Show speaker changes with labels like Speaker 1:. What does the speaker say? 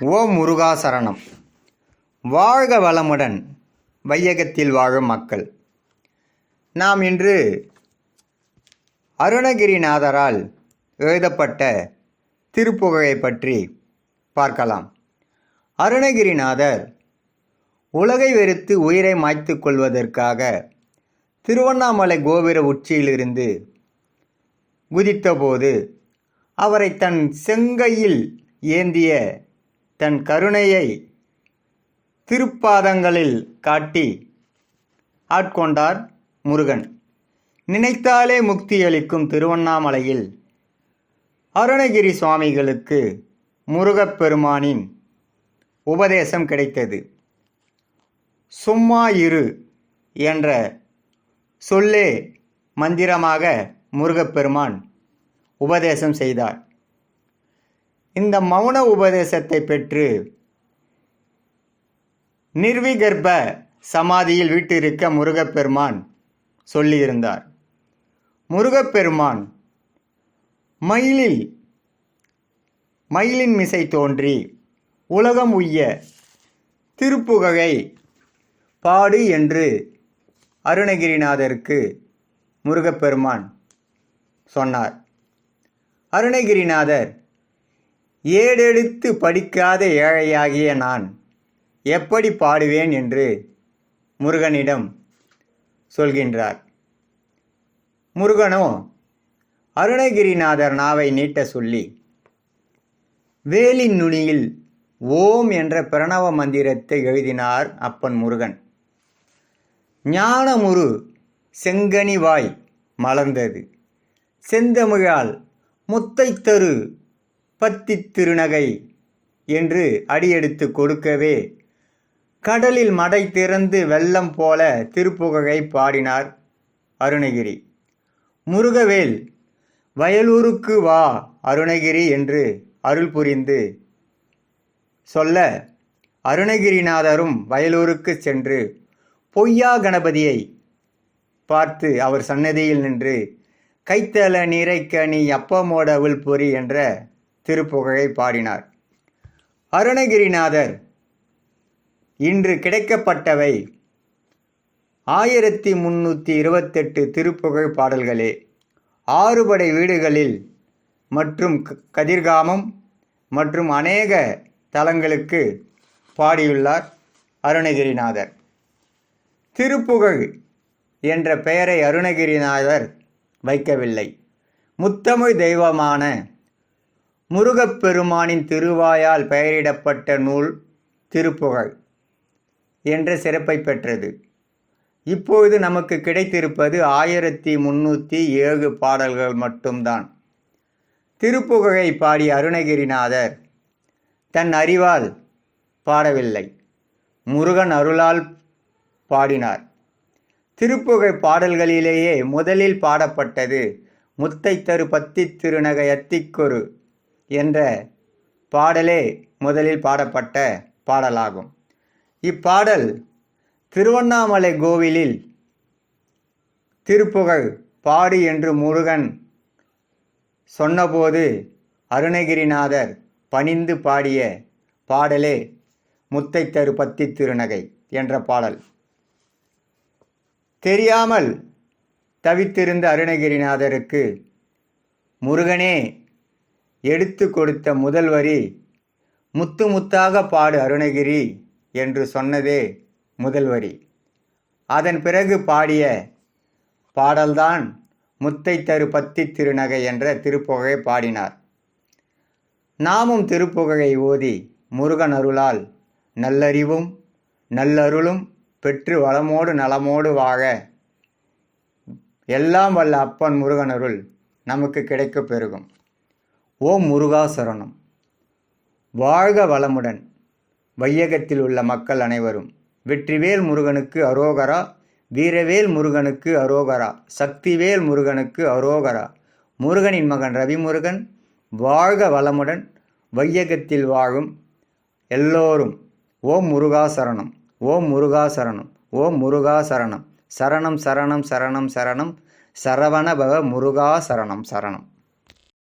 Speaker 1: ஓம் முருகா சரணம் வாழ்க வளமுடன் வையகத்தில் வாழும் மக்கள். நாம் இன்று அருணகிரிநாதரால் எழுதப்பட்ட திருப்புகழை பற்றி பார்க்கலாம். அருணகிரிநாதர் உலகை வெறுத்து உயிரை மாய்த்து கொள்வதற்காக திருவண்ணாமலை கோபுர உச்சியிலிருந்து குதித்தபோது அவரை தன் செங்கையில் ஏந்திய தன் கருணையை திருப்பாதங்களில் காட்டி ஆட்கொண்டார் முருகன். நினைத்தாலே முக்தி அளிக்கும் திருவண்ணாமலையில் அருணகிரி சுவாமிகளுக்கு முருகப்பெருமானின் உபதேசம் கிடைத்தது. சும்மா இரு என்ற சொல்லே மந்திரமாக முருகப்பெருமான் உபதேசம் செய்தார். இந்த மௌன உபதேசத்தை பெற்று நிர்விகர்ப்ப சமாதியில் வீட்டிருக்க முருகப்பெருமான் சொல்லியிருந்தார். முருகப்பெருமான் மயிலில் மயிலின் மிசை தோன்றி உலகம் உய்ய திருப்புகழை பாடு என்று அருணகிரிநாதருக்கு முருகப்பெருமான் சொன்னார். அருணகிரிநாதர் ஏடெடுத்து படிக்காத ஏழையாகிய நான் எப்படி பாடுவேன் என்று முருகனிடம் சொல்கின்றார். முருகனோ அருணகிரிநாதர் நாவை நீட்ட சொல்லி வேலின் நுனியில் ஓம் என்ற பிரணவ மந்திரத்தை எழுதினார் அப்பன் முருகன். ஞானமுரு செங்கனிவாய் மலர்ந்தது. செந்தமிழால் முத்தைத்தரு பத்தி திருநகை என்று அடியெடுத்து கொடுக்கவே கடலில் மடை திறந்து வெள்ளம் போல திருப்புகழை பாடினார் அருணகிரி. முருகவேல் வயலூருக்கு வா அருணகிரி என்று அருள் புரிந்து சொல்ல அருணகிரிநாதரும் வயலூருக்கு சென்று பொய்யா கணபதியை பார்த்து அவர் சன்னதியில் நின்று கைத்தல நீரைக்கணி அப்பமோட அவுள் பொறி என்ற திருப்புகழை பாடினார். அருணகிரிநாதர் இன்று கிடைக்கப்பட்டவை ஆயிரத்தி முன்னூற்றி இருபத்தெட்டு திருப்புகழ் பாடல்களே. ஆறுபடை வீடுகளில் மற்றும் க- கதிர்காமம் மற்றும் அநேக தலங்களுக்கு பாடியுள்ளார் அருணகிரிநாதர். திருப்புகழ் என்ற பெயரை அருணகிரிநாதர் வைக்கவில்லை. முத்தமிழ் தெய்வமான முருகப்பெருமானின் திருவாயால் பெயரிடப்பட்ட நூல் திருப்புகழ் என்ற சிறப்பை பெற்றது. இப்பொழுது நமக்கு கிடைத்திருப்பது ஆயிரத்தி முன்னூற்றி ஏழு பாடல்கள் மட்டும்தான். திருப்புகழை பாடிய அருணகிரிநாதர் தன் அறிவால் பாடவில்லை. முருகன் அருளால் பாடினார். திருப்புகை பாடல்களிலேயே முதலில் பாடப்பட்டது முத்தை தரு பத்தி திருநகை அத்திக்கொரு என்ற பாடலே முதலில் பாடப்பட்ட பாடலாகும். இப்பாடல் திருவண்ணாமலை கோவிலில் திருப்புகழ் பாடு என்று முருகன் சொன்னபோது அருணகிரிநாதர் பணிந்து பாடிய பாடலே முத்தை தரு பத்தி திருநகை என்ற பாடல். தெரியாமல் தவித்திருந்த அருணகிரிநாதருக்கு முருகனே எடுத்து கொடுத்த முதல் வரி முத்து முத்தாக பாடு அருணகிரி என்று சொன்னதே முதல் வரி. அதன் பிறகு பாடிய பாடல்தான் முத்தை தரு பத்தி திருநகை என்ற திருப்புகழை பாடினார். நாமும் திருப்புகழை ஓதி முருகன் அருளால் நல்லறிவும் நல்லருளும் பெற்று வளமோடு நலமோடு வாழ. எல்லாம் வல்ல அப்பன் முருகனருள் நமக்கு கிடைக்கப் பெருகும். ஓம் முருகா சரணம். வாழ்க வளமுடன். வையகத்தில் உள்ள மக்கள் அனைவரும் வெற்றிவேல் முருகனுக்கு அரோகரா வீரவேல் முருகனுக்கு அரோகரா சக்திவேல் முருகனுக்கு அரோகரா. முருகனின் மகன் ரவிமுருகன் வாழ்க வளமுடன் வையகத்தில் வாழும் எல்லோரும் ஓம் முருகா சரணம். ஓம் முருகா சரணம். ஓம் முருகா சரணம். சரணம் சரணம் சரணம் சரணம். சரவண பவ முருகா சரணம் சரணம்.